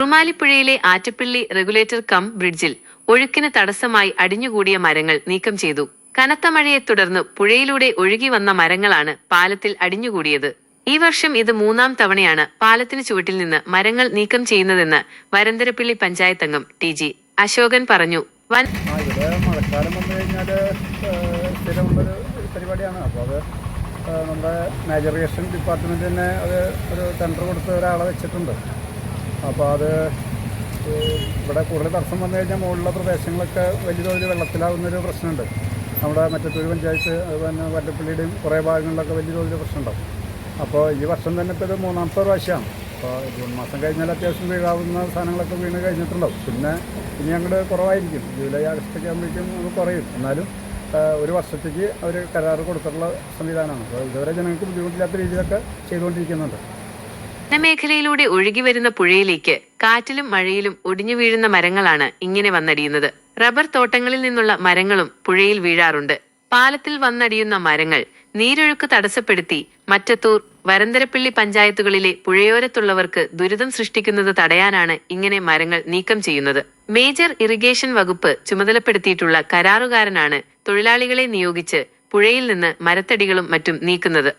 കുറുമാലിപ്പുഴയിലെ Attappilly regulator cum ബ്രിഡ്ജിൽ ഒഴുക്കിന് തടസ്സമായി അടിഞ്ഞുകൂടിയ മരങ്ങൾ നീക്കം ചെയ്തു. കനത്ത മഴയെ തുടർന്ന് പുഴയിലൂടെ ഒഴുകി വന്ന മരങ്ങളാണ് പാലത്തിൽ അടിഞ്ഞുകൂടിയത്. ഈ വർഷം ഇത് മൂന്നാം തവണയാണ് പാലത്തിന് ചുവട്ടിൽ നിന്ന് മരങ്ങൾ നീക്കം ചെയ്യുന്നതെന്ന് വരന്തരപ്പിള്ളി പഞ്ചായത്ത് അംഗം ടി ജി അശോകൻ പറഞ്ഞു. വൻ മഴക്കാലം പരിപാടിയാണ്. അപ്പോൾ നമ്മുടെ മേജർ ഡിപ്പാർട്ട്മെന്റ് തന്നെ അത് ഒരു ടെൻഡർ കൊടുത്ത ഒരാളെ വെച്ചിട്ടുണ്ട്. അപ്പോൾ അത് ഇവിടെ കൂടുതൽ തടസ്സം വന്നു കഴിഞ്ഞാൽ മുകളിലുള്ള പ്രദേശങ്ങളൊക്കെ വലിയ തോതിൽ വെള്ളത്തിലാവുന്നൊരു പ്രശ്നമുണ്ട്. നമ്മുടെ മറ്റത്തൂർ പഞ്ചായത്ത് തന്നെ വല്ലപ്പള്ളിയുടെയും കുറേ ഭാഗങ്ങളിലൊക്കെ വലിയ തോതിൽ പ്രശ്നമുണ്ടാവും. അപ്പോൾ ഈ വർഷം തന്നെ ഇപ്പോൾ ഇത് മൂന്നാമത്തെ പ്രാവശ്യമാണ്. അപ്പോൾ ജൂൺ മാസം കഴിഞ്ഞാൽ അത്യാവശ്യം വീഴാവുന്ന സാധനങ്ങളൊക്കെ വീണ് കഴിഞ്ഞിട്ടുണ്ടാവും. പിന്നെ ഇനി അങ്ങോട്ട് കുറവായിരിക്കും. ജൂലൈ ആഗസ്റ്റൊക്കെ ആകുമ്പോഴേക്കും അത് കുറയും. എന്നാലും ഒരു വർഷത്തേക്ക് അവർ കരാറ് കൊടുത്തിട്ടുള്ള സംവിധാനമാണ്. അപ്പോൾ ഇതുവരെ ജനങ്ങൾക്ക് ബുദ്ധിമുട്ടില്ലാത്ത രീതിയിലൊക്കെ ചെയ്തുകൊണ്ടിരിക്കുന്നുണ്ട്. വനമേഖലയിലൂടെ ഒഴുകിവരുന്ന പുഴയിലേക്ക് കാറ്റിലും മഴയിലും ഒടിഞ്ഞു വീഴുന്ന മരങ്ങളാണ് ഇങ്ങനെ വന്നടിയുന്നത്. റബ്ബർ തോട്ടങ്ങളിൽ നിന്നുള്ള മരങ്ങളും പുഴയിൽ വീഴാറുണ്ട്. പാലത്തിൽ വന്നടിയുന്ന മരങ്ങൾ നീരൊഴുക്ക് തടസ്സപ്പെടുത്തി മറ്റത്തൂർ വരന്തരപ്പള്ളി പഞ്ചായത്തുകളിലെ പുഴയോരത്തുള്ളവർക്ക് ദുരിതം സൃഷ്ടിക്കുന്നത് തടയാനാണ് ഇങ്ങനെ മരങ്ങൾ നീക്കം ചെയ്യുന്നത്. മേജർ ഇറിഗേഷൻ വകുപ്പ് ചുമതലപ്പെടുത്തിയിട്ടുള്ള കരാറുകാരനാണ് തൊഴിലാളികളെ നിയോഗിച്ച് പുഴയിൽ നിന്ന് മരത്തടികളും മറ്റും നീക്കുന്നത്.